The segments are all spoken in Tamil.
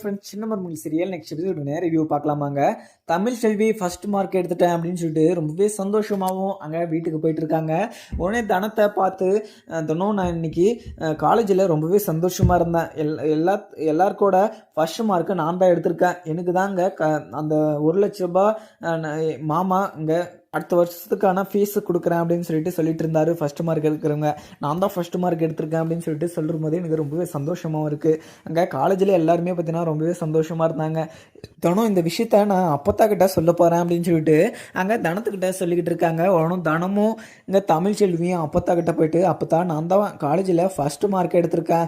Friends Chinna Marumagal serial next episode review பார்க்கலாமாங்க. Tamil Selvi first mark எடுத்துட்டேன் அப்படின்னு சொல்லிட்டு ரொம்பவே சந்தோஷமாகவும் அங்கே வீட்டுக்கு போயிட்டு இருக்காங்க உடனே தனத்தை பார்த்து தினம் நான் இன்னைக்கு காலேஜில் ரொம்பவே சந்தோஷமாக இருந்தேன். எல் எல்லா எல்லாருக்கூட ஃபர்ஸ்ட் மார்க்கு நான் தான் எடுத்திருக்கேன். எனக்கு தாங்க க அந்த ஒரு லட்ச ரூபாய் நான் மாமா இங்கே அடுத்த வருஷத்துக்கான ஃபீஸ் கொடுக்குறேன் அப்படின்னு சொல்லிட்டு சொல்லிட்டு இருந்தாரு. ஃபர்ஸ்ட் மார்க் எடுக்கிறவங்க. நான் தான் ஃபர்ஸ்ட் மார்க் எடுத்திருக்கேன் அப்படின்னு சொல்லிட்டு சொல்லும் போது எனக்கு ரொம்பவே சந்தோஷமாகவும் இருக்குது அங்கே காலேஜில் எல்லாருமே பார்த்தீங்கன்னா ரொம்பவே சந்தோஷமாக இருந்தாங்க. தனம் இந்த விஷயத்த நான் அப்பத்தா கிட்ட சொல்ல போகிறேன் அப்படின்னு சொல்லிட்டு அங்கே தனத்துக்கிட்ட சொல்லிக்கிட்டு இருக்காங்க. உடனும் தனமும் இங்கே தமிழ் செல்வியும் அப்பத்தா கிட்ட போயிட்டு அப்பத்தா நான் தான் காலேஜில் ஃபஸ்ட்டு மார்க் எடுத்திருக்கேன்.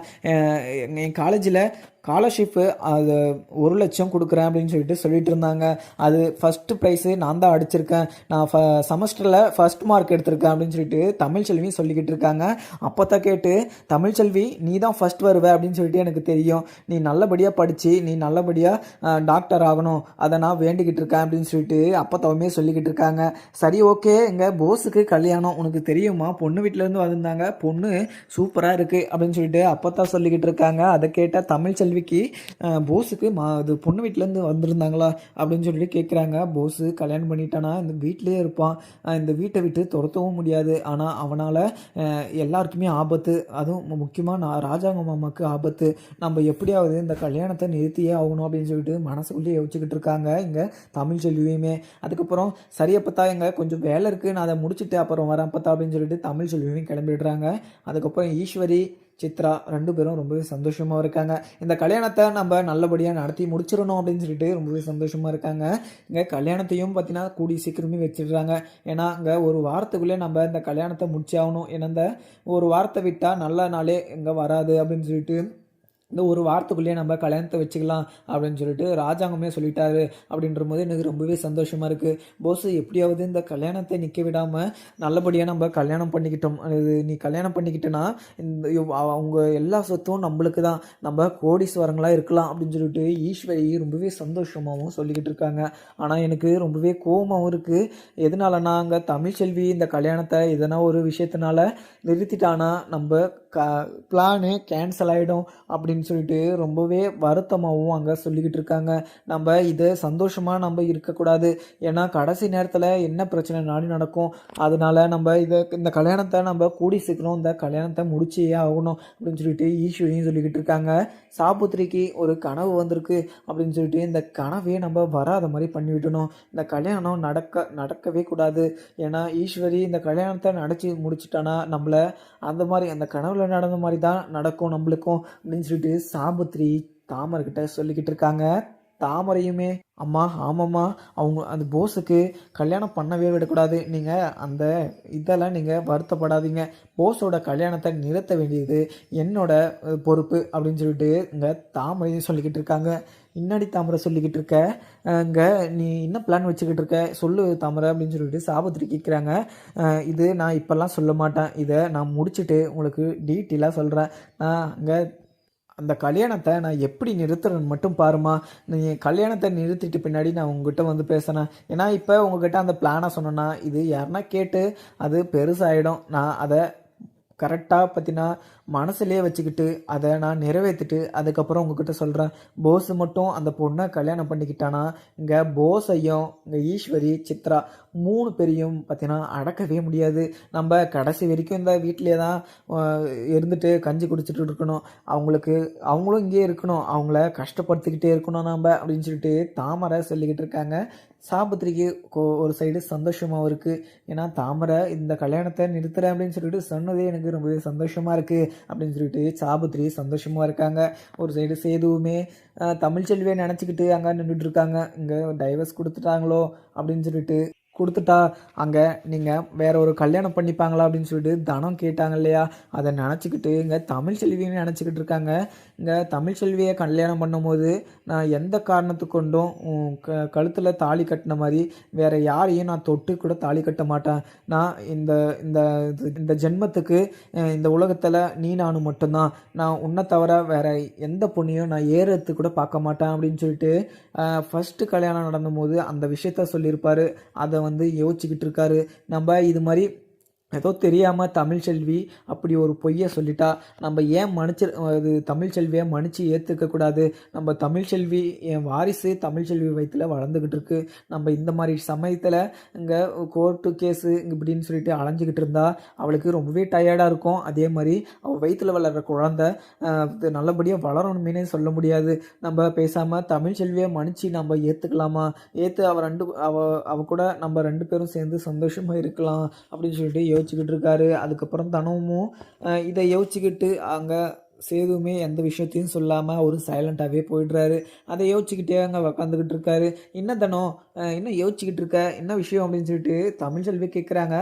என் காலேஜில் ஸ்காலர்ஷிப்பு அது ஒரு லட்சம் கொடுக்குறேன் அப்படின்னு சொல்லிட்டு சொல்லிட்டு இருந்தாங்க. அது ஃபஸ்ட்டு ப்ரைஸு நான் தான் அடிச்சிருக்கேன். நான் ஃப செமஸ்டரில் ஃபர்ஸ்ட் மார்க் எடுத்திருக்கேன் அப்படின்னு சொல்லிட்டு தமிழ் செல்வி சொல்லிக்கிட்டு இருக்காங்க. அப்போ தான் கேட்டு தமிழ் செல்வி நீ தான் ஃபஸ்ட் வருவ அப்படின்னு சொல்லிட்டு எனக்கு தெரியும். நீ நல்லபடியாக படித்து நீ நல்லபடியாக டாக்டர் ஆகணும். அதை நான் வேண்டிக்கிட்டு இருக்கேன் அப்படின்னு சொல்லிட்டு அப்பத்தாவுமே சொல்லிக்கிட்டு இருக்காங்க. சரி ஓகே இங்கே போஸுக்கு கல்யாணம். உனக்கு தெரியுமா? பொண்ணு வீட்டிலேருந்து வந்திருந்தாங்க. பொண்ணு சூப்பராக இருக்குது அப்படின்னு சொல்லிட்டு அப்பத்தான் சொல்லிக்கிட்டு இருக்காங்க. அதை கேட்ட தமிழ் செல்வி அஹ், போஸுக்கு மா இது பொண்ணு வீட்டிலேருந்து வந்திருந்தாங்களா அப்படின்னு சொல்லிட்டு கேட்குறாங்க போஸு கல்யாணம் பண்ணிட்டானா? இந்த வீட்டிலே இருப்பான். இந்த வீட்டை விட்டு துரத்தவும் முடியாது. ஆனால் அவனால் எல்லாருக்குமே ஆபத்து. அதுவும் முக்கியமாக நான் ராஜாங்க மாமாவுக்கு ஆபத்து. நம்ம எப்படியாவது இந்த கல்யாணத்தை நிறுத்தியே ஆகணும் அப்படின்னு சொல்லிட்டு மனசுக்குள்ளே யோசிச்சுக்கிட்டு இருக்காங்க. இங்கே தமிழ் செல்வியுமே. அதுக்கப்புறம் சரியப்பத்தா எங்க கொஞ்சம் வேலை இருக்குது நான் அதை முடிச்சுட்டு அப்புறம் வரேன் பார்த்தா அப்படின்னு சொல்லிட்டு தமிழ் செல்வியும் கிளம்பிடுறாங்க. அதுக்கப்புறம் ஈஸ்வரி சித்ரா ரெண்டு பேரும் ரொம்பவே சந்தோஷமாக இருக்காங்க. இந்த கல்யாணத்தை நம்ம நல்லபடியாக நடத்தி முடிச்சிடணும் அப்படின்னு சொல்லிட்டு ரொம்பவே சந்தோஷமாக இருக்காங்க. இங்கே கல்யாணத்தையும் பார்த்தீங்கன்னா கூடி சீக்கிரமே வச்சிடுறாங்க. ஏன்னா இங்கே ஒரு வாரத்துக்குள்ளே நம்ம இந்த கல்யாணத்தை முடிச்சாகணும். ஏன்னா இந்த ஒரு வாரத்தை விட்டால் நல்ல நாளே இங்கே வராது அப்படின்னு சொல்லிட்டு இந்த ஒரு வாரத்துக்குள்ளேயே நம்ம கல்யாணத்தை வச்சுக்கலாம் அப்படின்னு சொல்லிட்டு ராஜாங்கமே சொல்லிட்டாரு அப்படின்ற போது எனக்கு ரொம்பவே சந்தோஷமாக இருக்குது போஸ் எப்படியாவது இந்த கல்யாணத்தை நிற்க விடாமல் நல்லபடியாக நம்ம கல்யாணம் பண்ணிக்கிட்டோம். அது நீ கல்யாணம் பண்ணிக்கிட்டேன்னா இந்த அவங்க எல்லா சொத்தும் நம்மளுக்கு தான். நம்ம கோடீஸ்வரங்களாக இருக்கலாம் அப்படின்னு சொல்லிட்டு ஈஸ்வரி ரொம்பவே சந்தோஷமாகவும் சொல்லிக்கிட்டு இருக்காங்க. ஆனால் எனக்கு ரொம்பவே கோபமாகவும் இருக்குது எதனாலனா அங்கே தமிழ்ச்செல்வி இந்த கல்யாணத்தை எதனா ஒரு விஷயத்தினால நிறுத்திட்டானா நம்ம க பிளானு கேன்சல் ஆகிடும் அப்படின்னு அப்படின்னு சொல்லிட்டு ரொம்பவே வருத்தமாகவும் அங்கே சொல்லிக்கிட்டு இருக்காங்க. நம்ம இது சந்தோஷமாக நம்ம இருக்கக்கூடாது. ஏன்னா கடைசி நேரத்தில் என்ன பிரச்சனை நாடி நடக்கும்? அதனால நம்ம இதை இந்த கல்யாணத்தை நம்ம கூடி சீக்கிரம் இந்த கல்யாணத்தை முடிச்சே ஆகணும் அப்படின்னு சொல்லிட்டு ஈஸ்வரியும் சொல்லிக்கிட்டு இருக்காங்க. சாபுத்திரிக்கு ஒரு கனவு வந்திருக்கு அப்படின்னு சொல்லிட்டு இந்த கனவே நம்ம வராத மாதிரி பண்ணி விட்டணும் இந்த கல்யாணம் நடக்க நடக்கவே கூடாது. ஏன்னா ஈஸ்வரி இந்த கல்யாணத்தை நடச்சி முடிச்சிட்டானா? நம்மளை அந்த மாதிரி அந்த கனவுல நடந்த மாதிரி தான் நடக்கும் நம்மளுக்கும் அப்படின்னு சொல்லிட்டு சாபுத்திரி தாமர்கிட்ட சொல்லிக்கிட்டு இருக்காங்க தாமரையுமே அம்மா ஆமாம்மா அவங்க அந்த போஸுக்கு கல்யாணம் பண்ணவே விடக்கூடாது. நீங்கள் அந்த இதெல்லாம் நீங்கள் வருத்தப்படாதீங்க. போஸோட கல்யாணத்தை நிறுத்த வேண்டியது என்னோட பொறுப்பு அப்படின்னு சொல்லிட்டு இங்கே தாமரையும் சொல்லிக்கிட்டு இருக்காங்க இன்னாடி தாமரை சொல்லிக்கிட்டு இருக்க இங்கே நீ என்ன பிளான் வச்சுக்கிட்டு இருக்க சொல்லு தாமரை அப்படின்னு சொல்லிட்டு சாபத்திரி கேட்குறாங்க இது நான் இப்போல்லாம் சொல்ல மாட்டேன். இதை நான் முடிச்சுட்டு உங்களுக்கு டீட்டெயிலாக சொல்கிறேன் நான் இங்கே அந்த கல்யாணத்தை நான் எப்படி நிறுத்துறேன்னு மட்டும் பாருமா நீ கல்யாணத்தை நிறுத்திட்டு பின்னாடி நான் உங்ககிட்ட வந்து பேசுனேன் ஏன்னா இப்போ உங்ககிட்ட அந்த பிளானை சொன்னேன்னா இது யாருன்னா கேட்டு அது பெருசாகிடும் நான் அதை கரெக்டாக பற்றினா மனசுலேயே வச்சுக்கிட்டு அதை நான் நிறைவேற்றிட்டு அதுக்கப்புறம் உங்ககிட்ட சொல்கிறேன் போஸ் மட்டும் அந்த பொண்ணை கல்யாணம் பண்ணிக்கிட்டானா? இங்கே போஸையும் இங்கே ஈஸ்வரி சித்ரா மூணு பேரையும் பார்த்தீங்கன்னா அடக்கவே முடியாது. நம்ம கடைசி வரைக்கும் இந்த வீட்டிலே தான் இருந்துட்டு கஞ்சி குடிச்சிட்டு இருக்கணும். அவங்களுக்கு அவங்களும் இங்கேயே இருக்கணும். அவங்கள கஷ்டப்படுத்திக்கிட்டே இருக்கணும் நம்ம அப்படின்னு சொல்லிட்டு தாமரை சொல்லிக்கிட்டு இருக்காங்க. சாபத்திரிக்கு ஒரு சைடு சந்தோஷமாகவும் இருக்குது ஏன்னா தாமரை இந்த கல்யாணத்தை நிறுத்துறேன் அப்படின்னு சொல்லிட்டு சொன்னதே எனக்கு ரொம்பவே சந்தோஷமாக இருக்குது அப்படின்னு சொல்லிட்டு சாபத்திரி சந்தோஷமாக இருக்காங்க. ஒரு சைடு சேதுவுமே தமிழ்ச்செல்வியை நினச்சிக்கிட்டு அங்கே நின்றுட்டு இருக்காங்க. இங்கே டைவர்ஸ் கொடுத்துட்டாங்களோ அப்படின்னு சொல்லிட்டு கொடுத்துட்டா அங்கே நீங்கள் வேற ஒரு கல்யாணம் பண்ணிப்பாங்களா அப்படின்னு சொல்லிட்டு தனம் கேட்டாங்க இல்லையா? அதை நினச்சிக்கிட்டு இங்கே தமிழ் செல்வியும் நினச்சிக்கிட்டு இருக்காங்க. இங்கே தமிழ் செல்வியை கல்யாணம் பண்ணும்போது நான் எந்த காரணத்து கொண்டும் க கழுத்தில் தாலி கட்டின மாதிரி வேற யாரையும் நான் தொட்டு கூட தாலி கட்ட மாட்டேன். நான் இந்த இந்த இது- இந்த ஜென்மத்துக்கு இந்த உலகத்தில் நீ நானும் மட்டும்தான். நான் உன்னை தவிர வேற எந்த பொண்ணையும் நான் ஏறத்து கூட பார்க்க மாட்டேன் அப்படின்னு சொல்லிட்டு ஃபஸ்ட்டு கல்யாணம் நடந்தபோது அந்த விஷயத்த சொல்லியிருப்பார். அதை வந்து யோசிச்சுக்கிட்டு இருக்காரு. நம்ம இது மாதிரி ஏதோ தெரியாமல் தமிழ்ச்செல்வி அப்படி ஒரு பொய்யை சொல்லிட்டா நம்ம ஏன் மன்னிச்சு அது தமிழ்ச்செல்வியை மன்னிச்சு ஏற்றுக்கக்கூடாது நம்ம தமிழ்ச்செல்வி என் வாரிசு தமிழ்ச்செல்வி வயிற்றில் வளர்ந்துக்கிட்டு இருக்கு. நம்ம இந்த மாதிரி சமயத்தில் இங்கே கோர்ட்டு கேஸு இப்படின்னு சொல்லிட்டு அலைஞ்சிக்கிட்டு இருந்தா அவளுக்கு ரொம்பவே டயர்டாக இருக்கும். அதே மாதிரி அவள் வயிற்றில் வளர்கிற குழந்த நல்லபடியாக வளரணுமேனே சொல்ல முடியாது. நம்ம பேசாமல் தமிழ்ச்செல்வியை மன்னிச்சு நம்ம ஏற்றுக்கலாமா ஏற்று அவள் ரெண்டு அவள் அவள் கூட நம்ம ரெண்டு பேரும் சேர்ந்து சந்தோஷமாக இருக்கலாம் அப்படின்னு சொல்லிட்டு யோசிச்சுக்கிட்டு இருக்காரு. அதுக்கப்புறம் தனமும் இதை யோசிச்சுக்கிட்டு அங்கே சேதுமே எந்த விஷயத்தையும் சொல்லாமல் அவரும் சைலண்ட்டாகவே போயிடுறாரு. அதை யோசிச்சுக்கிட்டே அங்கே உக்காந்துக்கிட்டு இருக்காரு. என்ன தனம் என்ன யோசிச்சுக்கிட்டு இருக்க? என்ன விஷயம் அப்படின்னு சொல்லிட்டு தமிழ் செல்வி கேட்குறாங்க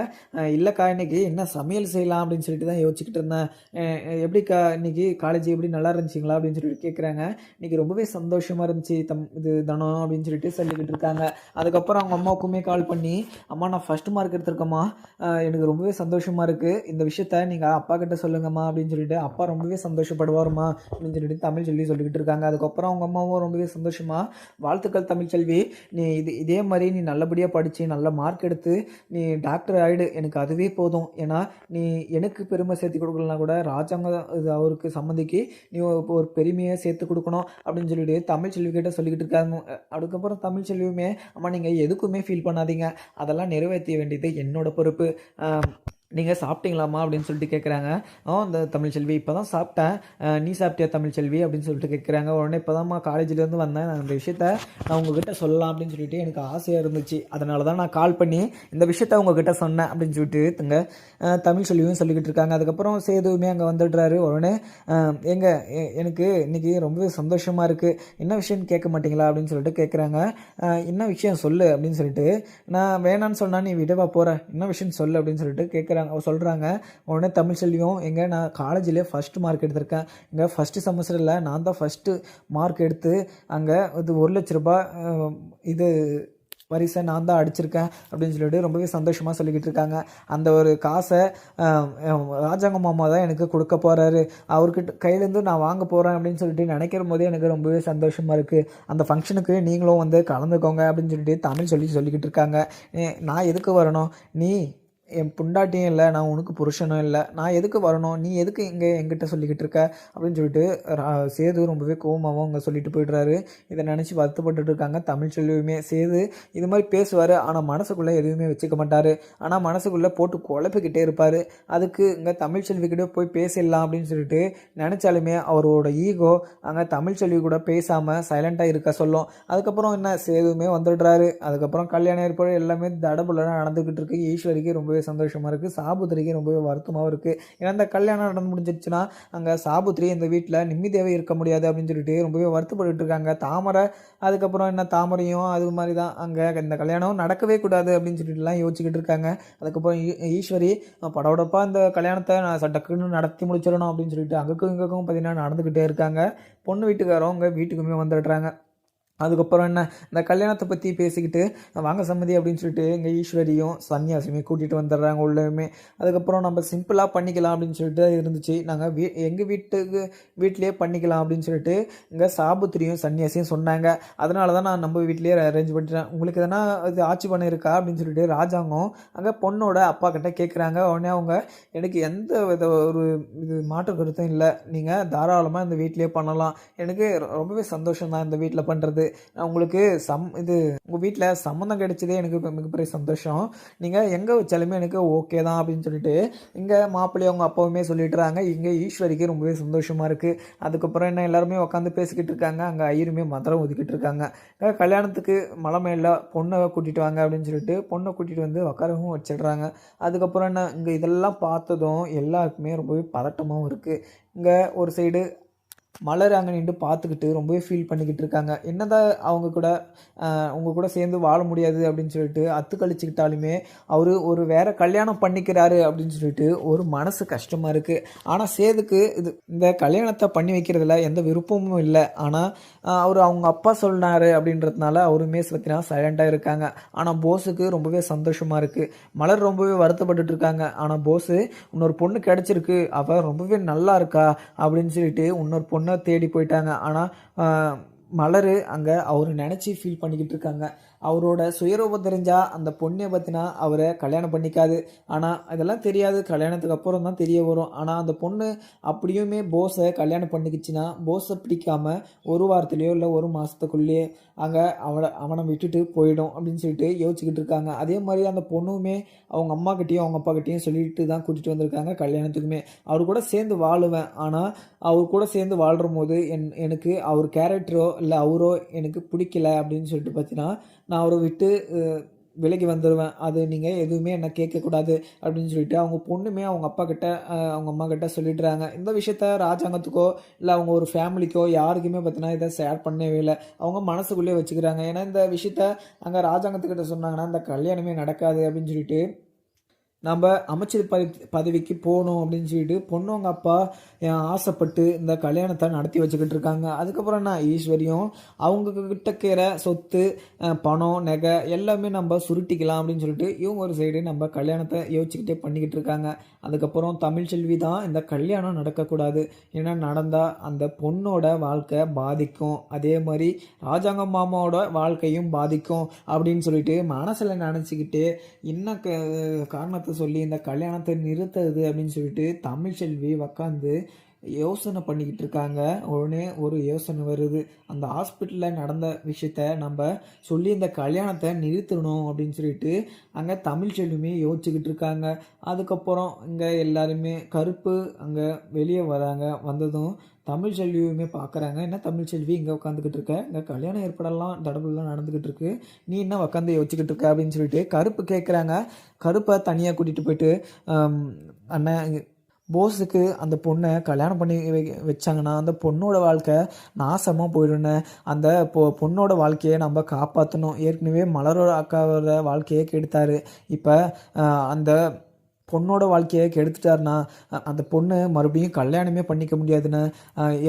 இல்லைக்கா இன்னைக்கு என்ன சமையல் செய்யலாம் அப்படின்னு சொல்லிட்டு தான் யோசிச்சுக்கிட்டு இருந்தேன். எப்படிக்கா இன்னைக்கு காலேஜ் எப்படி நல்லா இருந்துச்சிங்களா அப்படின்னு சொல்லிட்டு கேட்குறாங்க இன்னைக்கு ரொம்பவே சந்தோஷமாக இருந்துச்சு தம் இது தனம் அப்படின்னு சொல்லிட்டு சொல்லிக்கிட்டு இருக்காங்க. அதுக்கப்புறம் அவங்க அம்மாவுக்குமே கால் பண்ணி அம்மா நான் ஃபஸ்ட் மார்க் எடுத்திருக்கேம்மா. எனக்கு ரொம்பவே சந்தோஷமாக இருக்குது இந்த விஷயத்த நீங்கள் அப்பா கிட்ட சொல்லுங்கம்மா அப்படின்னு சொல்லிட்டு அப்பா ரொம்பவே சந்தோஷம் சந்தோஷப்படுவாருமா? அப்படின்னு சொல்லிட்டு தமிழ் செல்வி சொல்லிக்கிட்டு இருக்காங்க. அதுக்கப்புறம் அவங்க அம்மாவும் ரொம்பவே சந்தோஷமாக வாழ்த்துக்கள் தமிழ் செல்வி. நீ இது இதே மாதிரி நீ நல்லபடியாக படித்து நல்ல மார்க் எடுத்து நீ டாக்டர் ஆகிடு எனக்கு அதுவே போதும். ஏன்னா நீ எனக்கு பெருமை சேர்த்து கொடுக்கலனா கூட ராஜாங்க இது அவருக்கு சம்மந்திக்கு நீ ஒரு ஒரு பெருமையை சேர்த்து கொடுக்கணும். அப்படின்னு சொல்லிட்டு தமிழ் செல்வி கிட்ட சொல்லிக்கிட்டு இருக்காங்க. அதுக்கப்புறம் தமிழ் செல்வியுமே அம்மா நீங்கள் எதுக்குமே ஃபீல் பண்ணாதீங்க. அதெல்லாம் நிறைவேற்ற வேண்டியது என்னோட பொறுப்பு. நீங்கள் சாப்பிட்டீங்களாம்மா அப்படின்னு சொல்லிட்டு கேட்குறாங்க ஆ இந்த தமிழ்ச்செல்வி இப்போ தான் சாப்பிட்டேன். நீ சாப்பிட்டியா தமிழ்ச்செல்வி அப்படின்னு சொல்லிட்டு கேட்குறாங்க உடனே இப்போ தான்மா காலேஜ்லேருந்து வந்தேன். நான் இந்த விஷயத்த நான் உங்ககிட்ட சொல்லலாம் அப்படின்னு சொல்லிட்டு எனக்கு ஆசையாக இருந்துச்சு. அதனால தான் நான் கால் பண்ணி இந்த விஷயத்த உங்ககிட்ட சொன்னேன் அப்படின்னு சொல்லிட்டு தங்க தமிழ் செல்வியும் சொல்லிக்கிட்டு இருக்காங்க. அதுக்கப்புறம் சேதுவுமே அங்கே வந்துடுறாரு. உடனே எங்கள் எனக்கு இன்றைக்கி ரொம்பவே சந்தோஷமாக இருக்குது என்ன விஷயம்னு கேட்க மாட்டீங்களா? அப்படின்னு சொல்லிட்டு கேட்குறாங்க என்ன விஷயம் சொல்லு? அப்படின்னு சொல்லிட்டு நான் வேணான்னு சொன்னால் நீ விடவா போகிற என்ன விஷயம் சொல்லு? அப்படின்னு சொல்லிட்டு கேட்குறாங்க சொல்கிறாங்க உடனே தமிழ் செல்வியும் எங்கே நான் காலேஜிலே ஃபஸ்ட் மார்க் எடுத்திருக்கேன். இங்கே ஃபஸ்ட்டு செமஸ்டரில் நான் தான் ஃபஸ்ட்டு மார்க் எடுத்து அங்கே இது ஒரு லட்ச ரூபா இது வரிசை நான் தான் அடிச்சிருக்கேன் அப்படின்னு சொல்லிட்டு ரொம்பவே சந்தோஷமாக சொல்லிக்கிட்டு இருக்காங்க. அந்த ஒரு காசை ராஜாங்க மாமா தான் எனக்கு கொடுக்க போகிறாரு அவர்கிட்ட கையிலேருந்து நான் வாங்க போகிறேன் அப்படின்னு சொல்லிட்டு நினைக்கிற போதே எனக்கு ரொம்பவே சந்தோஷமாக இருக்குது அந்த ஃபங்க்ஷனுக்கு நீங்களும் வந்து கலந்துக்கோங்க அப்படின்னு சொல்லிட்டு தமிழ் சொல்லி சொல்லிக்கிட்டு இருக்காங்க. நான் எதுக்கு வரணும்? நீ என் புண்டாட்டியும் இல்லை நான் உனக்கு புருஷனும் இல்லை. நான் எதுக்கு வரணும்? நீ எதுக்கு இங்கே என்கிட்ட சொல்லிக்கிட்டு இருக்க? அப்படின்னு சொல்லிட்டு சேது ரொம்பவே கோவமாகவும் அங்கே சொல்லிட்டு போயிடுறாரு. இதை நினச்சி வருத்தப்பட்டுட்டு இருக்காங்க தமிழ் செல்வியுமே. சேது இது மாதிரி பேசுவார் ஆனால் மனசுக்குள்ளே எதுவுமே வச்சுக்க மாட்டார். ஆனால் மனசுக்குள்ளே போட்டு குழப்பிக்கிட்டே இருப்பார். அதுக்கு இங்கே தமிழ் கிட்டே போய் பேசிடலாம் அப்படின்னு சொல்லிட்டு நினச்சாலுமே அவரோட ஈகோ அங்கே தமிழ் செல்வி கூட பேசாமல் சைலண்ட்டாக இருக்க சொல்லும். அதுக்கப்புறம் என்ன? சேதுவுமே வந்துடுறாரு. அதுக்கப்புறம் கல்யாணம் ஏற்பாடு எல்லாமே தடபுல நடந்துக்கிட்டு இருக்கு. ஈஸ்வரிக்கு ரொம்பவே சந்தோஷமாக இருக்குது சாபுத்திரிக்கு ரொம்பவே வருத்தமாகவும் இருக்குது ஏன்னா இந்த கல்யாணம் நடந்து முடிஞ்சிருச்சுன்னா அங்கே சாபுத்திரி இந்த வீட்டில் நிம்மதியாகவே இருக்க முடியாது அப்படின்னு சொல்லிட்டு ரொம்பவே வருத்தப்பட்டு இருக்காங்க. தாமரை அதுக்கப்புறம் என்ன தாமரையும் அது மாதிரி தான். அங்கே இந்த கல்யாணம் நடக்கவே கூடாது அப்படின்னு சொல்லிட்டுலாம் யோசிச்சுக்கிட்டு இருக்காங்க. அதுக்கப்புறம் ஈஸ்வரி படபடப்பாக இந்த கல்யாணத்தை நான் சட்டக்குன்னு நடத்தி முடிச்சிடணும் அப்படின்னு சொல்லிட்டு அங்கக்கும் இங்கக்கும் பார்த்தீங்கன்னா நடந்துக்கிட்டே இருக்காங்க. பொண்ணு வீட்டுக்காரவங்க வீட்டுக்குமே வந்துடுறாங்க. அதுக்கப்புறம் என்ன? இந்த கல்யாணத்தை பற்றி பேசிக்கிட்டு வாங்க சம்மதி அப்படின்னு சொல்லிட்டு எங்கள் ஈஸ்வரியும் சன்னியாசியுமே கூட்டிகிட்டு வந்துடுறாங்க உள்ளேயுமே. அதுக்கப்புறம் நம்ம சிம்பிளாக பண்ணிக்கலாம் அப்படின்னு சொல்லிட்டு இருந்துச்சு. நாங்கள் வீ எங்கள் வீட்டுக்கு வீட்லேயே பண்ணிக்கலாம் அப்படின்னு சொல்லிட்டு இங்கே சாபுத்திரியும் சன்னியாசியும் சொன்னாங்க. அதனால தான் நான் நம்ம வீட்லேயே அரேஞ்ச் பண்ணிட்டேன். உங்களுக்கு எதனா இது ஆட்சி பண்ண இருக்கா அப்படின்னு சொல்லிட்டு ராஜாங்கம் அங்கே பொண்ணோட அப்பா கிட்ட கேட்குறாங்க உடனே அவங்க எனக்கு எந்த வித ஒரு இது மாற்று கருத்தும் இல்லை. நீங்கள் தாராளமாக இந்த வீட்டிலேயே பண்ணலாம். எனக்கு ரொம்பவே சந்தோஷம் தான் இந்த வீட்டில் பண்ணுறது உங்களுக்கு சம் இது உங்கள் வீட்டில் சம்மந்தம் கிடைச்சதே எனக்கு மிகப்பெரிய சந்தோஷம். நீங்கள் எங்கே வச்சாலுமே எனக்கு ஓகே தான் அப்படின்னு சொல்லிட்டு இங்கே மாப்பிள்ளை அவங்க அப்பாவுமே சொல்லிட்டுறாங்க இங்கே ஈஸ்வரிக்கு ரொம்பவே சந்தோஷமாக இருக்குது அதுக்கப்புறம் என்ன எல்லாருமே உட்காந்து பேசிக்கிட்டு இருக்காங்க. அங்கே ஐயருமே மந்திரம் ஒதுக்கிட்டு இருக்காங்க. கல்யாணத்துக்கு மலை மேலே பொண்ணை கூட்டிகிட்டு வாங்க அப்படின்னு சொல்லிட்டு பொண்ணை கூட்டிகிட்டு வந்து உட்காரவும் வச்சிடுறாங்க. அதுக்கப்புறம் என்ன இங்கே இதெல்லாம் பார்த்ததும் எல்லாருக்குமே ரொம்பவே பதட்டமாகவும் இருக்குது இங்கே ஒரு சைடு மலர் அங்கே நின்று பார்த்துக்கிட்டு ரொம்பவே ஃபீல் பண்ணிக்கிட்டு இருக்காங்க. என்னதான் அவங்க கூட அவங்க கூட சேர்ந்து வாழ முடியாது அப்படின்னு சொல்லிட்டு அத்து கழிச்சுக்கிட்டாலுமே அவர் ஒரு வேற கல்யாணம் பண்ணிக்கிறாரு அப்படின்னு சொல்லிட்டு ஒரு மனசு கஷ்டமாக இருக்குது ஆனால் சேதுக்கு இது இந்த கல்யாணத்தை பண்ணி வைக்கிறதுல எந்த விருப்பமும் இல்லை. ஆனால் அவர் அவங்க அப்பா சொன்னார் அப்படின்றதுனால அவருமே பார்த்தீங்கன்னா சைலண்ட்டாக இருக்காங்க. ஆனால் போஸுக்கு ரொம்பவே சந்தோஷமாக இருக்குது மலர் ரொம்பவே வருத்தப்பட்டுட்டு இருக்காங்க. ஆனால் போஸு இன்னொரு பொண்ணு கிடச்சிருக்கு. அவள் ரொம்பவே நல்லா இருக்கா? அப்படின்னு சொல்லிட்டு இன்னொரு பொண்ணு தேடி போயிட்டாங்க. ஆனால் மலர் அங்கே அவர் நினச்சி ஃபீல் பண்ணிக்கிட்டு இருக்காங்க. அவரோட சுயரூபம் தெரிஞ்சால் அந்த பொண்ணை பற்றினா அவரை கல்யாணம் பண்ணிக்காது. ஆனால் இதெல்லாம் தெரியாது. கல்யாணத்துக்கு அப்புறம் தான் தெரிய வரும். ஆனால் அந்த பொண்ணு அப்படியுமே போஸை கல்யாணம் பண்ணிக்கிச்சுன்னா போஸை பிடிக்காம ஒரு வாரத்துலேயோ இல்லை ஒரு மாதத்துக்குள்ளேயே அங்கே அவளை அவனை விட்டுட்டு போயிடும் அப்படின்னு சொல்லிட்டு யோசிச்சுக்கிட்டு இருக்காங்க. அதே மாதிரி அந்த பொண்ணுமே அவங்க அம்மா கிட்டேயும் அவங்க அப்பா கிட்டேயும் சொல்லிட்டு தான் கூட்டிகிட்டு வந்திருக்காங்க கல்யாணத்துக்குமே. அவர் கூட சேர்ந்து வாழுவேன். ஆனால் அவர் கூட சேர்ந்து வாழ்கிற போது என் எனக்கு அவர் கேரக்டரோ இல்லை அவரோ எனக்கு பிடிக்கல அப்படின்னு சொல்லிட்டு பார்த்தீங்கன்னா நான் அவரை விட்டு விலகி வந்துடுவேன் அது நீங்கள் எதுவுமே என்ன கேட்கக்கூடாது அப்படின்னு சொல்லிட்டு அவங்க பொண்ணுமே அவங்க அப்பா கிட்ட அவங்க அம்மா கிட்ட சொல்லிடுறாங்க. இந்த விஷயத்த ராஜாங்கத்துக்கோ இல்லை அவங்க ஒரு ஃபேமிலிக்கோ யாருக்குமே பார்த்தீங்கன்னா இதை ஷேர் பண்ணவே இல்லை. அவங்க மனசுக்குள்ளேயே வச்சுக்கிறாங்க. ஏன்னா இந்த விஷயத்த அங்கே ராஜாங்கத்துக்கிட்ட சொன்னாங்கன்னா இந்த கல்யாணமே நடக்காது அப்படின்னு சொல்லிட்டு நம்ம அமைச்சர் பதவி பதவிக்கு போகணும் அப்படின்னு சொல்லிட்டு பொண்ணுங்க அப்பா ஆசைப்பட்டு இந்த கல்யாணத்தை நடத்தி வச்சுக்கிட்டு இருக்காங்க. அதுக்கப்புறம் என்ன ஈஸ்வரியும் அவங்க கிட்டக்கிற சொத்து பணம் நகை எல்லாமே நம்ம சுருட்டிக்கலாம் அப்படின்னு சொல்லிட்டு இவங்க ஒரு சைடு நம்ம கல்யாணத்தை யோசிச்சுக்கிட்டே பண்ணிக்கிட்டு இருக்காங்க. அதுக்கப்புறம் தமிழ் செல்வி தான் இந்த கல்யாணம் நடக்கக்கூடாது. ஏன்னா நடந்தால் அந்த பொண்ணோட வாழ்க்கை பாதிக்கும். அதே மாதிரி ராஜாங்க மாமாவோட வாழ்க்கையும் பாதிக்கும் அப்படின்னு சொல்லிட்டு மனசில் நினச்சிக்கிட்டு இன்னும் க- வார்த்தை சொல்லி இந்த கல்யாணத்தை நிறுத்துறது அப்படின்னு சொல்லிட்டு தமிழ்ச்செல்வி உக்காந்து யோசனை பண்ணிக்கிட்டு இருக்காங்க. உடனே ஒரு யோசனை வருது. அந்த ஹாஸ்பிட்டலில் நடந்த விஷயத்த நம்ம சொல்லி இந்த கல்யாணத்தை நிறுத்தணும் அப்படின்னு சொல்லிட்டு அங்கே தமிழ் செல்வியுமே யோசிச்சுக்கிட்டு இருக்காங்க. அதுக்கப்புறம் இங்கே எல்லாருமே கருப்பு அங்கே வெளியே வராங்க. வந்ததும் தமிழ் செல்வியுமே பார்க்குறாங்க என்ன தமிழ் செல்வி இங்கே உட்காந்துக்கிட்டு இருக்க? இங்கே கல்யாணம் ஏற்படலாம் தடபுலாம் நடந்துக்கிட்டு இருக்கு. நீ என்ன உட்காந்து யோசிச்சுக்கிட்டு இருக்க? அப்படின்னு சொல்லிட்டு கருப்பு கேட்குறாங்க கருப்பை தனியாக கூட்டிகிட்டு போயிட்டு அண்ணன் போஸுக்கு அந்த பொண்ணை கல்யாணம் பண்ணி வை- வச்சாங்கன்னா அந்த பொண்ணோட வாழ்க்கை நாசமாக போயிடுன்னு அந்த பொ பொண்ணோட வாழ்க்கையை நம்ம காப்பாற்றணும் ஏற்கனவே மலரோட அக்காவோட வாழ்க்கையை கெடுத்தாரு. இப்போ அந்த பொண்ணோட வாழ்க்கையை கெடுத்துட்டாருன்னா அந்த பொண்ணு மறுபடியும் கல்யாணமே பண்ணிக்க முடியாதுன்னு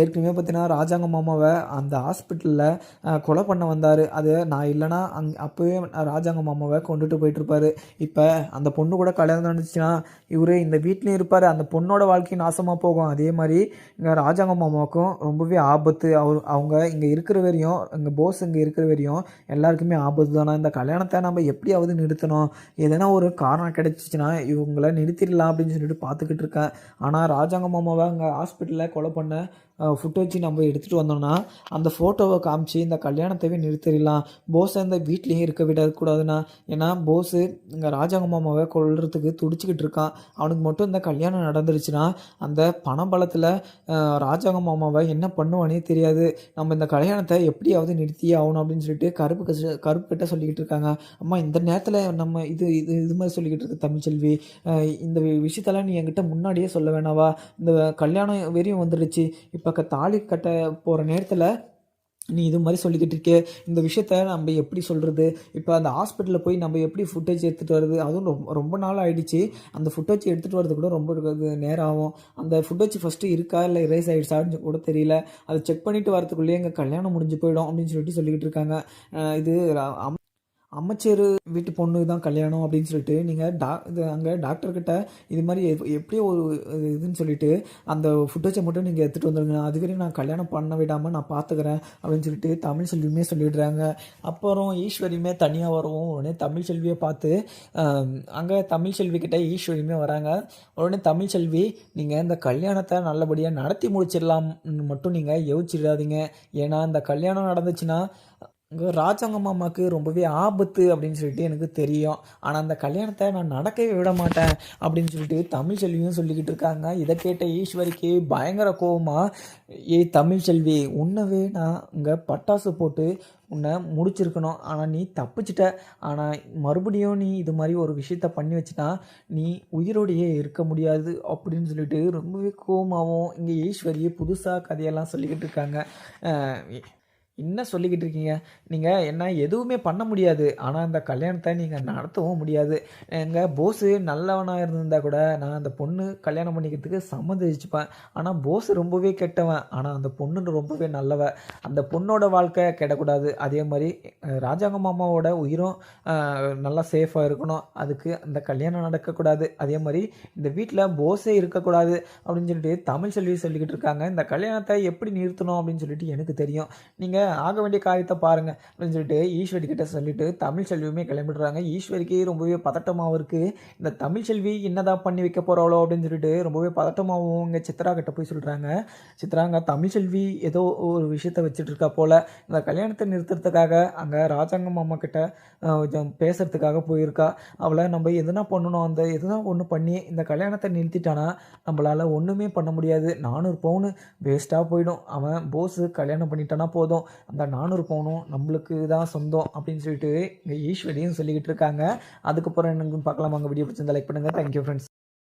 ஏற்கனவே பார்த்தீங்கன்னா ராஜாங்க மாமாவை அந்த ஹாஸ்பிட்டலில் கொலை பண்ண வந்தார். அது நான் இல்லைன்னா அங் அப்போவே ராஜாங்க மாமாவை கொண்டுட்டு போயிட்டுருப்பாரு. இப்போ அந்த பொண்ணு கூட கல்யாணம் நடந்துச்சுன்னா இவர் இந்த வீட்லேயும் இருப்பார். அந்த பொண்ணோட வாழ்க்கையும் நாசமாக போகும். அதே மாதிரி இங்கே ராஜாங்க மாமாவுக்கும் ரொம்பவே ஆபத்து. அவர் அவங்க இங்கே இருக்கிற வரையும் இங்கே போஸ் இங்கே இருக்கிற வரையும் எல்லாருக்குமே ஆபத்து தானே இந்த கல்யாணத்தை நம்ம எப்படியாவது நிறுத்தணும். எதனா ஒரு காரணம் கிடைச்சிச்சுன்னா இவங்கள நிறுத்திடலாம் அப்படின்னு சொல்லிட்டு பார்த்துக்கிட்டு இருக்கேன் ஆனால் ராஜாங்க மாமாவை அங்கே ஹாஸ்பிட்டலில் கொலை பண்ண ஃபுட்டேஜ் நம்ம எடுத்துகிட்டு வந்தோம்னா அந்த ஃபோட்டோவை காமிச்சு இந்த கல்யாணத்தையே நிறுத்திடலாம். போஸை இந்த வீட்லேயும் இருக்க விடக்கூடாதுண்ணா. ஏன்னா போஸு இங்கே ராஜாங்க மாமாவை கொள்றதுக்கு துடிச்சிக்கிட்டு இருக்கான். அவனுக்கு மட்டும் இந்த கல்யாணம் நடந்துருச்சுன்னா அந்த பணம் பலத்தில் ராஜாங்க மாமாவை என்ன பண்ணுவானே தெரியாது. நம்ம இந்த கல்யாணத்தை எப்படியாவது நிறுத்தியே ஆகணும் அப்படின்னு சொல்லிட்டு கருப்பு கச- கருப்பு கிட்ட சொல்லிக்கிட்டு இருக்காங்க. அம்மா இந்த நேரத்தில் நம்ம இது இது இது மாதிரி சொல்லிக்கிட்டு இருக்கு தமிழ்ச்செல்வி இந்த விஷயத்தெல்லாம் நீ என்கிட்ட முன்னாடியே சொல்ல வேணாவா? இந்த கல்யாணம் வெறியும் வந்துடுச்சு. இப்போ பக்க தாலி கட்ட போகிற நேரத்தில் நீ இது மாதிரி சொல்லிக்கிட்டு இருக்கே. இந்த விஷயத்த நம்ம எப்படி சொல்கிறது இப்போ அந்த ஹாஸ்பிட்டலில் போய் நம்ம எப்படி ஃபுட்டேஜ் எடுத்துகிட்டு வருது அதுவும் ரொம்ப ரொம்ப நாள் ஆகிடுச்சு அந்த ஃபுட்டேஜ் எடுத்துகிட்டு வரது கூட ரொம்ப நேரம் ஆகும். அந்த ஃபுட்டேஜ் ஃபஸ்ட்டு இருக்கா இல்லை இரேஸ் ஆகிடுச்சான்னு கூட தெரியல. அதை செக் பண்ணிவிட்டு வரதுக்குள்ளேயே எங்கள் கல்யாணம் முடிஞ்சு போயிடும் அப்படின்னு சொல்லிட்டு சொல்லிக்கிட்டு இருக்காங்க. இது அம்- அமைச்சர் வீட்டு பொண்ணு தான் கல்யாணம் அப்படின்னு சொல்லிட்டு நீங்கள் டா இது அங்கே டாக்டர்கிட்ட இது மாதிரி எப்- எப்படியோ ஒரு இதுன்னு சொல்லிட்டு அந்த ஃபுட்டேஜை மட்டும் நீங்கள் எடுத்துகிட்டு வந்துடுங்க அதுவரையும் நான் கல்யாணம் பண்ண விடாமல் நான் பார்த்துக்கிறேன் அப்படின்னு சொல்லிட்டு தமிழ் செல்வியுமே சொல்லிடுறாங்க. அப்புறம் ஈஸ்வரியுமே தனியாக வரவும். உடனே தமிழ் செல்வியை பார்த்து அங்கே தமிழ் செல்விக்கிட்ட ஈஸ்வரியுமே வராங்க. உடனே தமிழ் செல்வி நீங்கள் இந்த கல்யாணத்தை நல்லபடியாக நடத்தி முடிச்சிடலாம்னு மட்டும் நீங்கள் யோசிச்சிடாதீங்க. ஏன்னா இந்த கல்யாணம் நடந்துச்சுன்னா இங்கே ராஜாங்க மாமாவுக்கு ரொம்பவே ஆபத்து அப்படின்னு சொல்லிட்டு எனக்கு தெரியும். ஆனால் அந்த கல்யாணத்தை நான் நடக்கவே விட மாட்டேன் அப்படின்னு சொல்லிட்டு தமிழ் செல்வியும் சொல்லிக்கிட்டு இருக்காங்க. இதை கேட்ட ஈஸ்வரிக்கு பயங்கர கோபமாக ஏய் தமிழ் செல்வி உன்னவே நான் இங்கே பட்டாசு போட்டு உன்னை முடிச்சிருக்கணும். ஆனால் நீ தப்பிச்சிட்ட. ஆனால் மறுபடியும் நீ இது மாதிரி ஒரு விஷயத்த பண்ணி வச்சுனா நீ உயிரோடையே இருக்க முடியாது அப்படின்னு சொல்லிட்டு ரொம்பவே கோவமாகவும் இங்கே ஈஸ்வரியை புதுசாக கதையெல்லாம் சொல்லிக்கிட்டு இருக்காங்க. என்ன சொல்லிக்கிட்டு இருக்கீங்க? நீங்கள் என்ன எதுவுமே பண்ண முடியாது. ஆனால் அந்த கல்யாணத்தை நீங்கள் நடத்தவும் முடியாது. எங்கள் போஸு நல்லவனாக இருந்திருந்தால் கூட நான் அந்த பொண்ணு கல்யாணம் பண்ணிக்கிறதுக்கு சம்மதிச்சுப்பேன். ஆனால் போஸ் ரொம்பவே கெட்டவன். ஆனால் அந்த பொண்ணு ரொம்பவே நல்லவ. அந்த பொண்ணோட வாழ்க்கை கெடக்கூடாது. அதே மாதிரி ராஜாங்க மாமாவோட உயிரும் நல்லா சேஃபாக இருக்கணும். அதுக்கு அந்த கல்யாணம் நடக்கக்கூடாது. அதே மாதிரி இந்த வீட்டில் போஸே இருக்கக்கூடாது அப்படின்னு சொல்லிட்டு தமிழ் செல்வி சொல்லிக்கிட்டு இருக்காங்க. இந்த கல்யாணத்தை எப்படி நிறுத்தணும் அப்படின்னு சொல்லிட்டு எனக்கு தெரியும். நீங்கள் ஆக வேண்டிய காரியத்தை பாருங்கள் அப்படின்னு சொல்லிட்டு ஈஸ்வரி கிட்ட சொல்லிட்டு தமிழ் செல்வியுமே கிளம்பிடுறாங்க. ஈஸ்வரிக்கு ரொம்பவே பதட்டமாகவும் இருக்குது இந்த தமிழ் செல்வி என்னதான் பண்ணி வைக்க போகிறாளோ அப்படின்னு சொல்லிட்டு ரொம்பவே பதட்டமாகவும் இங்கே சித்ரா கிட்ட போய் சொல்கிறாங்க சித்ராங்க தமிழ் செல்வி ஏதோ ஒரு விஷயத்த வச்சுட்டு இருக்கா போல். இந்த கல்யாணத்தை நிறுத்துறதுக்காக அங்கே ராஜாங்க மாமா கிட்ட கொஞ்சம் பேசுறதுக்காக போயிருக்கா. அவளை நம்ம எதுனா பண்ணணும் அந்த எதுனா ஒன்று பண்ணி இந்த கல்யாணத்தை நிறுத்திட்டானா நம்மளால் ஒன்றுமே பண்ண முடியாது. நானூறு பவுனு வேஸ்ட்டாக போயிடும். அவன் போஸு கல்யாணம் பண்ணிட்டானா போதும். அந்த நானூறு பவுனும் நம்மளுக்கு தான் சொந்தம் அப்படின்னு சொல்லிட்டு இங்கே ஈஸ்வரியும் சொல்லிக்கிட்டு இருக்காங்க. அதுக்கப்புறம் என்னங்க பார்க்கலாம் அங்கே வீடியோ பிடிச்சிருந்தா லைக் பண்ணுங்கள் தேங்க்யூ ஃப்ரெண்ட்ஸ்